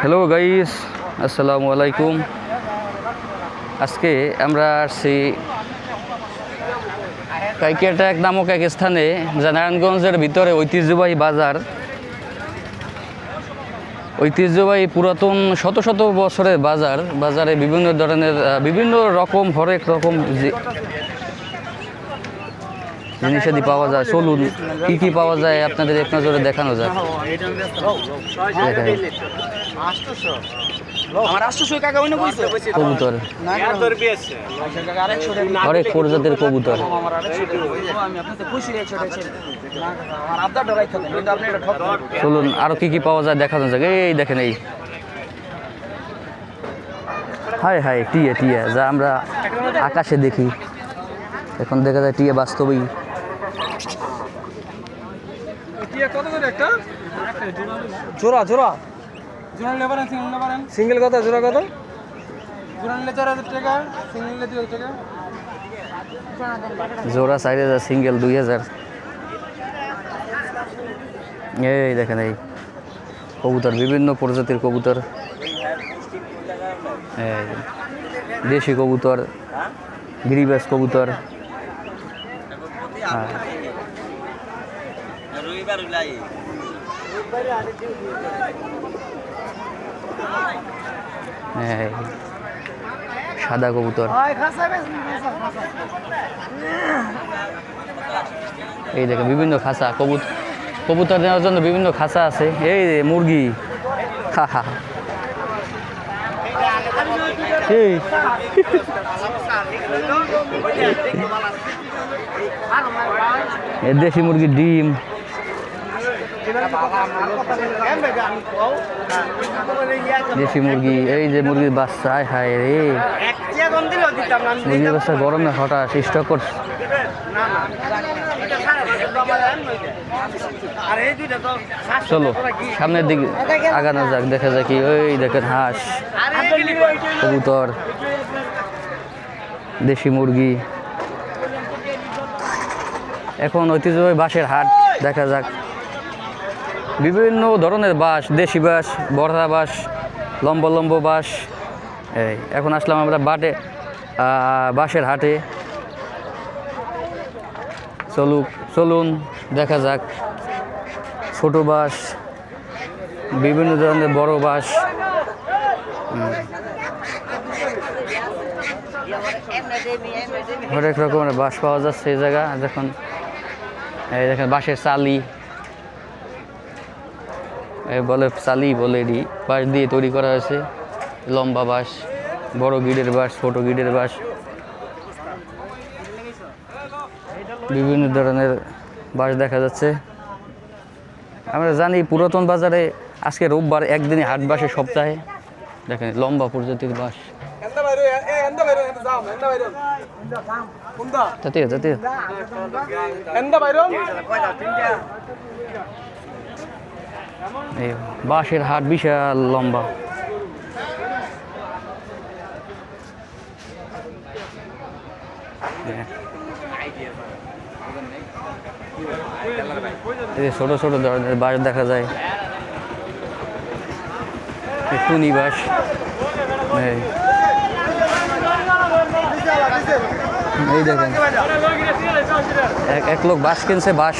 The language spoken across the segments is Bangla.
হ্যালো গাইস আসসালামু আলাইকুম আজকে আমরা আসছি কাইকিয়াটাক নামক এক স্থানে যা নারায়ণগঞ্জের ভিতরে ঐতিহ্যবাহী বাজার। ঐতিহ্যবাহী পুরাতন শত শত বছরের বাজার। বাজারে বিভিন্ন ধরনের বিভিন্ন রকম, হরেক রকম জিনিসাদি পাওয়া যায় চলুন কি কি পাওয়া যায় আপনাদের এক নজরে দেখানো কইছে? কবুতর। প্রজাতির কবুতর। চলুন আরও কি কি পাওয়া যায় দেখানো যাক। এই দেখেন এই। হায় হায় টিয়া টিয়া যা আমরা আকাশে দেখি। এখন দেখা যায় টিয়া বাস্তবেই। জোড়া জোড়া। জোড়া লেবারেন সিঙ্গেল সিঙ্গেল কত জোড়া কত? জোড়া নিলে চার হাজার টাকা সিঙ্গেল নিলে দুই হাজার টাকা। জোড়া চার হাজার সিঙ্গেল দুই হাজার। এই দেখেন এই কবুতর বিভিন্ন প্রজাতির কবুতর। দেশি কবুতর গিরিবাস কবুতর। হ্যাঁ। সাদা কবুতর। এই দেখেন, বিভিন্ন খাঁচা কবুত, কবুতর নেওয়ার জন্য বিভিন্ন খাঁচা আছে। এই মুরগি। দেশি মুরগির ডিম। দেশি মুরগি, এই যে মুরগির বাচ্চা আয় হায় রে। মুরগির বাচ্চা গরমে হঠাৎ স্টক করছে চলো, সামনের দিকে আগানো যাক, দেখা যাক ওই দেখেন হাঁস, কবুতর, দেশি মুরগি। এখন ঐতিহ্যবাহী বাঁশের হাট, দেখা যাক। বিভিন্ন ধরনের বাঁশ, দেশি বাঁশ বড়া বাঁশ, লম্ব লম্ব বাঁশ। এই, এখন আসলাম আমরা বাটে বাঁশের হাটে। চলুক, চলুন, দেখা যাক। ছোট বাঁশ, বিভিন্ন ধরনের বড় বাঁশ। হরেক রকমের বাঁশ পাওয়া যাচ্ছে এই জায়গা। দেখুন, এই দেখেন বাঁশের চালি। বলে সালি বলে এটি বাঁশ দিয়ে তৈরি করা আছে। লম্বা বাঁশ, বড় গিডের বাঁশ, ছোট গিডের বাঁশ। বিভিন্ন ধরনের বাঁশ দেখা যাচ্ছে। আমরা জানি পুরাতন বাজারে আজকে রোববার একদিনে হাট বাসে সপ্তাহে। দেখেন, লম্বা প্রজাতির বাঁশ। জাতীয় বাঁশের হাট বিশাল লম্বা। ছোট ছোট ধরনের বাঁশ দেখা যায়। টুনি বাঁশ। এই দেখেন। এক এক লোক বাঁশ কিনছে, বাঁশ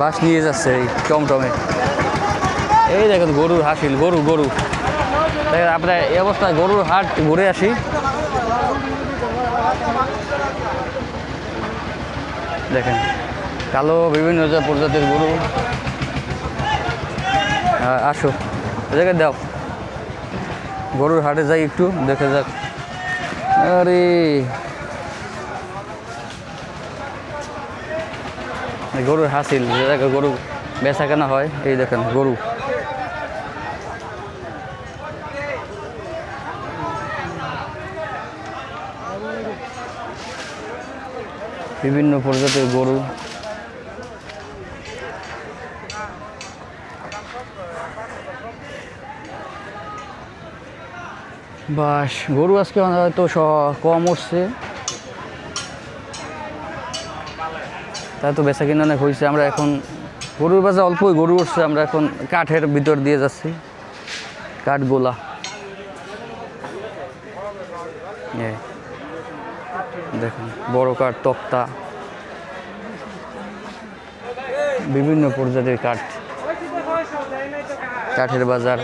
বাঁশ নিয়ে যাচ্ছে এই টমটমে। এই দেখেন গরুর হাসিল, গরু গরু। দেখেন আপনার এই অবস্থায় গরুর হাট ঘুরে আসি। দেখেন, কালো বিভিন্ন প্রজাতির গরু। আসো দেখে দাও। গরুর হাটে যাই একটু, দেখে যাক। আরে। গরুর হাসিল গরু বেচা কেনা হয়, এই দেখেন গরু। বিভিন্ন প্রজাতির গরু। বাস, গরু আজকে হয়তো কম উঠছে। তাই তো বেচা কিনা অনেক হয়েছে আমরা এখন গরুর বাজার অল্পই গরু উঠছে। আমরা এখন কাঠের ভিতর দিয়ে যাচ্ছি। কাঠগোলা। দেখুন। বড় কাঠ তক্তা। বিভিন্ন প্রজাতির কাঠ। কাঠের বাজার।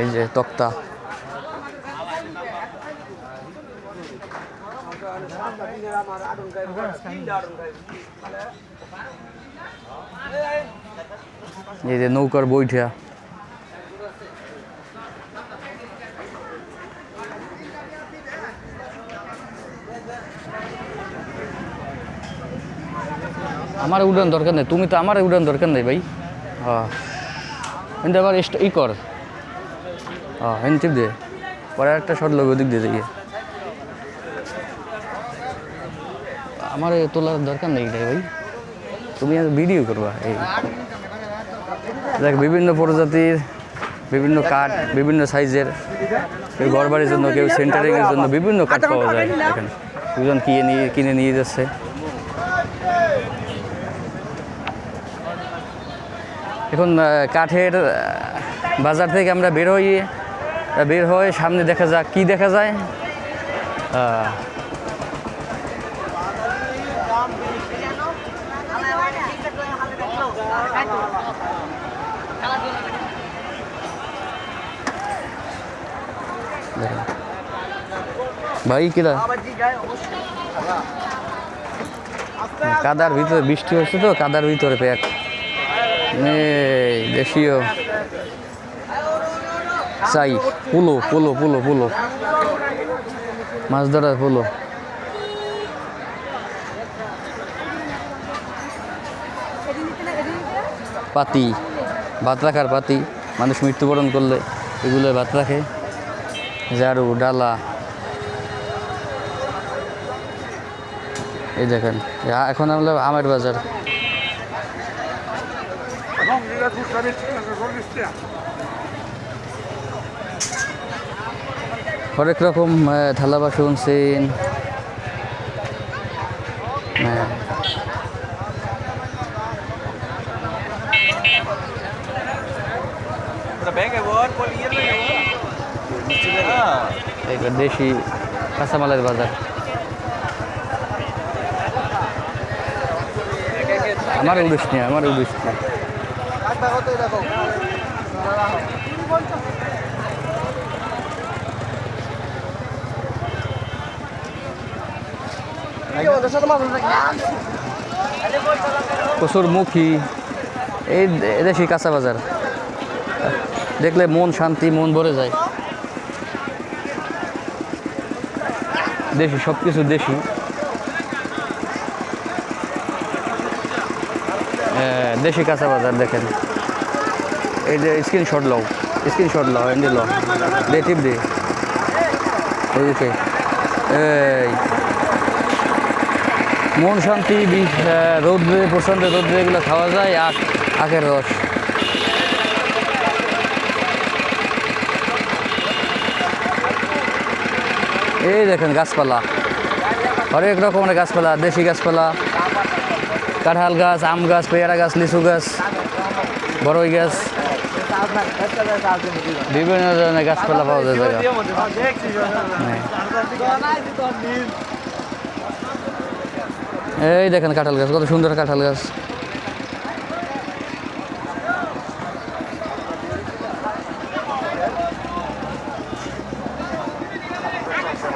এই যে তক্তা। এই যে নৌকার বৈঠা। আমার উড়ান দরকার নেই তুমি তো আমার উড়ান দরকার নেই ভাই। হ্যাঁ। কিন্তু আবার ই কর। হ্যাঁ টিপ দে। পরে একটা শট লোক ওদিক দিয়ে দিয়ে আমার তোলার দরকার নেই রে ভাই। তুমি ভিডিও করবা এই। দেখ বিভিন্ন প্রজাতির বিভিন্ন কাঠ বিভিন্ন সাইজের কেউ ঘর বাড়ির জন্য কেউ সেন্টারিংয়ের জন্য বিভিন্ন কাঠ পাওয়া যায় এখানে। দুজন কিনে নিয়ে কিনে নিয়ে যাচ্ছে। এখন কাঠের বাজার থেকে আমরা বের হই বের হয়ে সামনে দেখা যাক কি দেখা যায়। ভাই কিরা কাদার ভিতরে বৃষ্টি হচ্ছে তো, কাদার ভিতরে প্যাক এই দেশীয় চাই, পুলো পুলো পুলো পুলো। মাছ ধরার পুলো। পাতি, ভাত রাখার পাতি। মানুষ মৃত্যুবরণ করলে এগুলো ভাত রাখে। ঝাড়ু, ডালা। এই দেখেন এখন আমরা আমের বাজার। হরেক রকম থালা বাসন সেন। হ্যাঁ দেশি কাঁচামালের বাজার। আমার উড়িস নিয়ে আমার উড়িস নিয়ে কচুর মুখী। এই দেশি কাঁচা বাজার। দেখলে মন শান্তি, মন ভরে যায়। দেশি সব কিছু দেশি। দেশি কাঁচা বাজার দেখেন। এই যে স্ক্রিনশট লও স্ক্রিনশট লও, এন্ডি লও। দে, টিপ দে। এই। মন শান্তি রৌদ্রে প্রচণ্ড রৌদ্রে এগুলো খাওয়া যায় আখ আখের রস। এই দেখেন গাছপালা। হরেক রকমের গাছপালা, দেশি গাছপালা। কাঁঠাল গাছ, আম গাছ, পেয়ারা গাছ, লিচু গাছ বড়ই গাছ। বিভিন্ন ধরনের গাছপালা পাওয়া যায় জায়গা। হ্যাঁ। এই দেখেন কাঁঠাল গাছ, কত সুন্দর কাঁঠাল গাছ।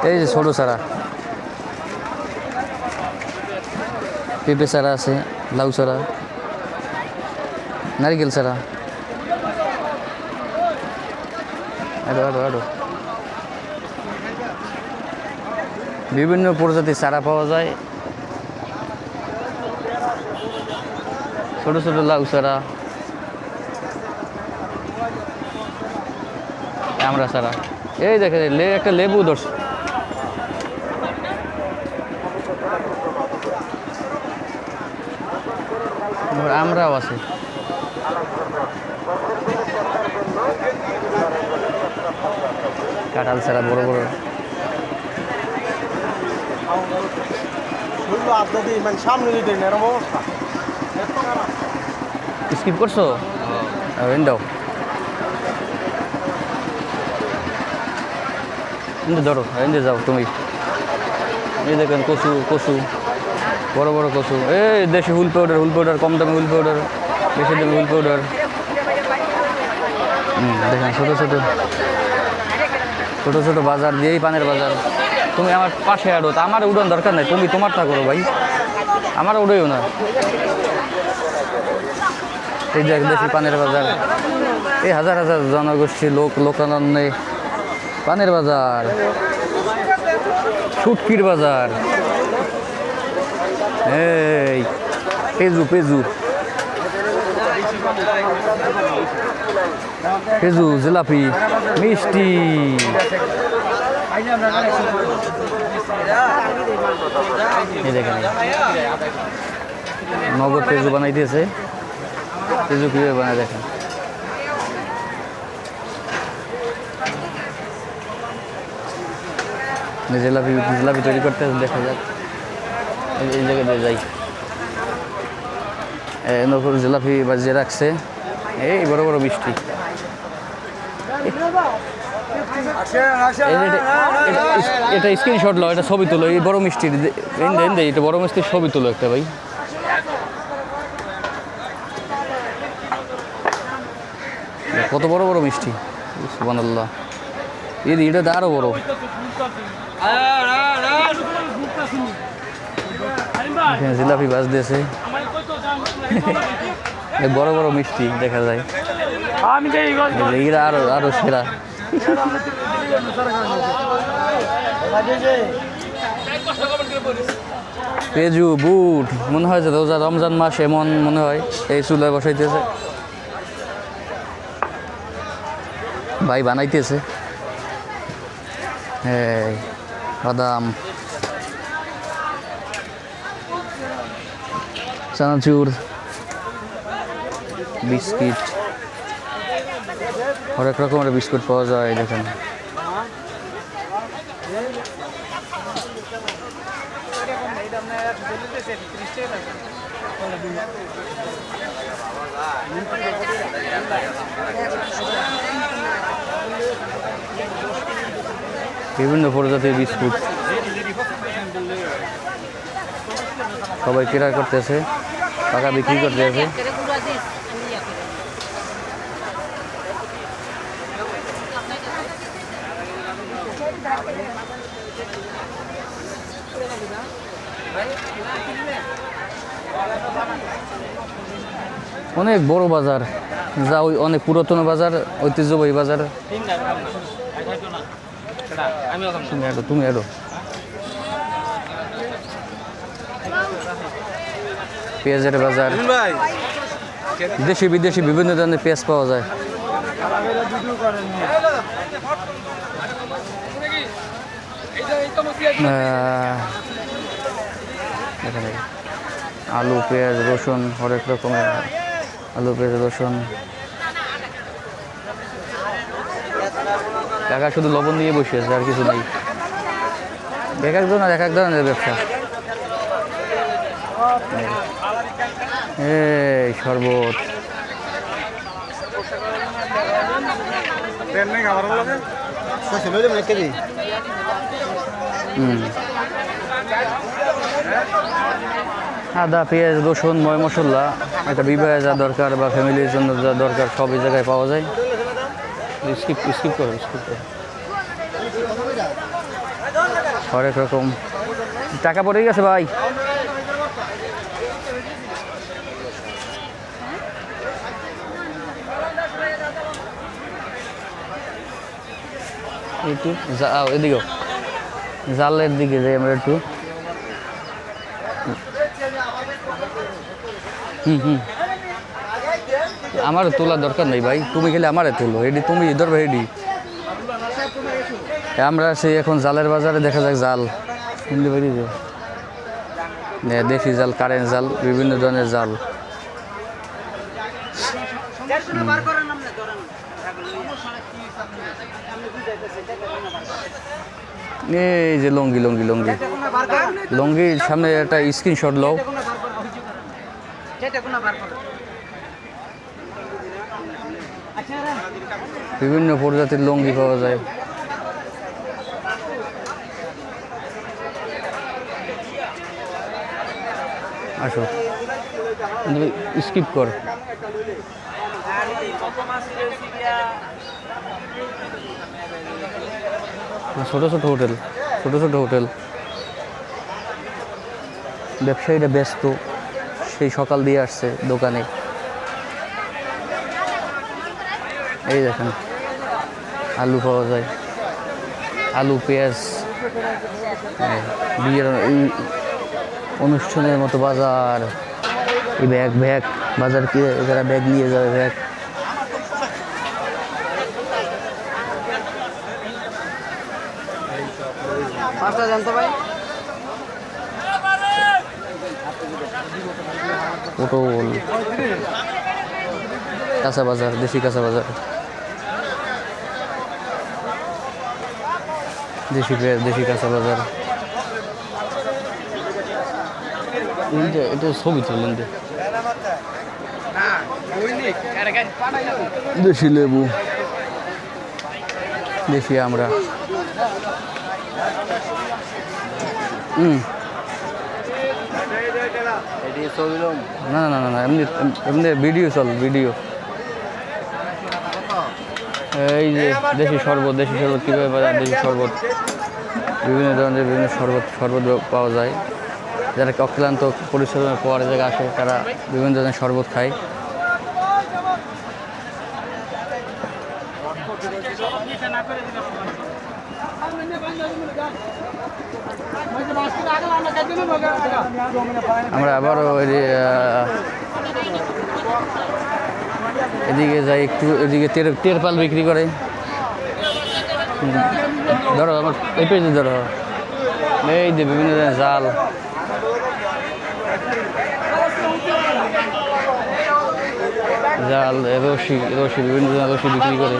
এই যে ছোটো চারা। পেঁপে চারা আছে, লাউ চারা নারিকেল চারা আরও আরও আরও। বিভিন্ন প্রজাতির চারা পাওয়া যায়। ছোট ছোট লাউ চারা আমরা চারা এই দেখে একটা লেবু ধরছে। আমরাও আছে। কাঁঠাল ছাড়া বড় বড় মানে স্কিপ করছ? দাও এনে ধরো যাও তুমি। এই দেখেন কচু কচু। বড় বড় কচু। এই দেশি হুল পাউডার হুল পাউডার কম দামে হুল পাউডার বেশি দামে হুল পাউডার দেখেন ছোটো ছোটো ছোটো ছোটো বাজার দিয়েই পানের বাজার। তুমি আমার পাশে আড়ো, তা আমার উড়ান দরকার নাই, তুমি তোমারটা করো ভাই। আমার উড়েও না। এই দেখ দেশি পানের বাজার। এই হাজার হাজার জনগোষ্ঠী, লোক লোকানন্দে পানের বাজার। শুটকির বাজার। এই পেজু পেজু পেজু জিলাপি মিষ্টি নগদ পেজু বানাই দিয়েছে। পেজু কীভাবে বানায় দেখেন। জিলাপি জিলাপি তৈরি করতে দেখা যাক। এই- এই যাই। নকুর জিলাপি বাজিয়ে রাখছে এই বড় বড় মিষ্টি এটা- স্ক্রিনশট লো এটা ছবি তুলো, এই বড় মিষ্টির এটা বড় মিষ্টির ছবি তুলো একটা ভাই। কত বড় বড় মিষ্টি। সুবানাল্লাহ এই এটা আরও বড়। এখানে জিলাপি বাজ দিয়েছে বড় বড় মিষ্টি, দেখা যায়। এরা আরও আরও সেরা। পেজু বুট, মনে হয় যে রোজা রমজান মাস এমন মনে হয়, এই চুলায় বসাইতেছে। ভাই বানাইতেছে। এই, বাদাম। চানাচুর বিস্কিট হরেক রকমের বিস্কুট পাওয়া যায় দেখেন বিভিন্ন প্রজাতির বিস্কুট। সবাই কেনা করতেছে। টাকা বিক্রি করতেছে অনেক বড় বাজার যা ওই অনেক পুরাতন বাজার ঐতিহ্যবাহী বাজার। তুমি আরও তুমি আরও। পেঁয়াজের বাজার। দেশি বিদেশি বিভিন্ন ধরনের পেঁয়াজ পাওয়া যায়। আলু পেঁয়াজ রসুন হরেক রকমের আলু পেঁয়াজ রসুন। একা শুধু লবণ নিয়ে বসে আছে আর কিছু নেই। এক এক ধরনের এক এক ধরনের ব্যবসা। এই শরবত। আদা পেঁয়াজ রসুন ময় মশলা একটা বিবাহে যা দরকার বা ফ্যামিলির জন্য যা দরকার সবই জায়গায় পাওয়া যায়। স্কিপ স্কিপ করো স্কিপ করো। হরেক রকম। টাকা পড়ে গেছে ভাই। একটু এদিকেও জালের দিকে যাই আমরা একটু। হুম হুম। আমার তোলার দরকার নেই ভাই তুমি খেলে আমারে তোলো এডি তুমি ধরবে এডি আমরা সেই এখন জালের বাজারে দেখা যাক জাল। বুঝতে পারি যে এ, জাল কারেন্ট জাল বিভিন্ন ধরনের জাল। এই যে লঙ্গি লঙ্গি লঙ্গি। লঙ্গির সামনে একটা স্ক্রিনশট লও। বিভিন্ন প্রজাতির লঙ্গি পাওয়া যায়। আসো। স্কিপ কর। ছোট ছোট হোটেল, ছোট ছোট হোটেল। ব্যবসায়ীরা ব্যস্ত, সেই সকাল দিয়ে আসছে দোকানে। এই দেখেন, আলু পাওয়া যায়। আলু, পেঁয়াজ বিয়ের অনুষ্ঠানের মতো বাজার। এই ব্যাগ ব্যাগ, বাজার কি, যারা ব্যাগ নিয়ে যাবে, ব্যাগ। পটল কাঁচা বাজার, দেশি কাঁচা বাজার। দেশি পেঁয়াজ দেশি কাঁচা বাজার। এটা ছবি তুলেন দেশি লেবু। দেশি আমরা। হুম। না না না না, এমনি এমনি ভিডিও চল ভিডিও এই যে দেশি শরবত দেশি শরবত কীভাবে পাওয়া যায়? দেশি শরবত। বিভিন্ন ধরনের, বিভিন্ন শরবত শরবত পাওয়া যায়। যারা অক্লান্ত পরিশ্রমের পরে জায়গায় আসে, তারা বিভিন্ন ধরনের শরবত খায়। আমরা আবারও এদিকে যাই একটু, এদিকে তের তেরপাল বিক্রি করে। ধরো আমার, এই পেজে ধরো। এই যে বিভিন্ন ধরনের জাল। জাল রশি রশি, বিভিন্ন ধরনের রশি বিক্রি করে।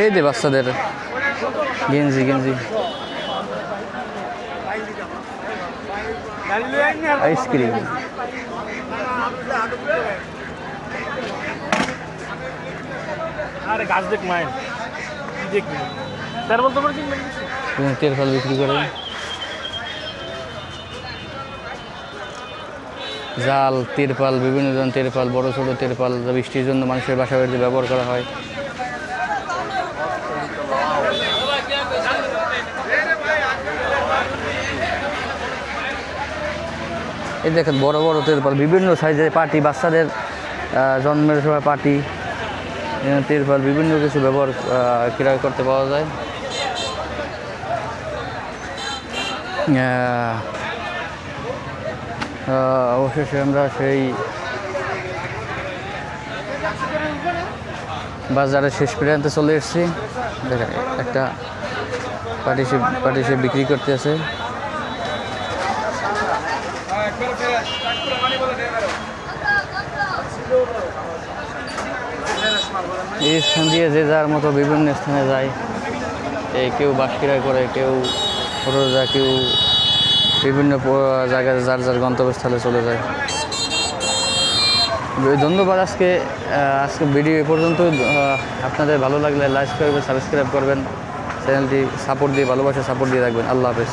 এই দে বাচ্চাদের গেঞ্জি গেঞ্জি। আইসক্রিম। আরে গাছ দেখ মায়ের। দেখবি তার বলতে পারছি বিভিন্ন তেরপাল বিক্রি করে। জাল, তিরপাল, বিভিন্ন ধরনের তেরপাল, বড়, ছোট তেরপাল বৃষ্টির জন্য মানুষের বাসা বাড়িতে ব্যবহার করা হয়। এই দেখেন, বড় বড় তেরপাল, বিভিন্ন সাইজের পার্টি বাচ্চাদের জন্মের সময় পার্টি তেরপাল, বিভিন্ন কিছু ব্যবহার ক্রয় করতে পাওয়া যায়। অবশেষে আমরা সেই বাজারে শেষ প্রান্তে চলে এসেছি। দেখেন, একটা পার্টি সে পার্টি সে বিক্রি করতে আছে। এই স্থান দিয়ে যে যার মতো বিভিন্ন স্থানে যায়। এই কেউ বাসকিরায় করে, কেউ যায় কেউ বিভিন্ন জায়গায় যার যার গন্তব্যস্থলে চলে যায়। ধন্যবাদ আজকে আজকে ভিডিও এ পর্যন্ত আপনাদের ভালো লাগলে লাইক করবেন সাবস্ক্রাইব করবেন। চ্যানেলটি সাপোর্ট দিয়ে, ভালোবাসা সাপোর্ট দিয়ে রাখবেন। আল্লাহ হাফেজ।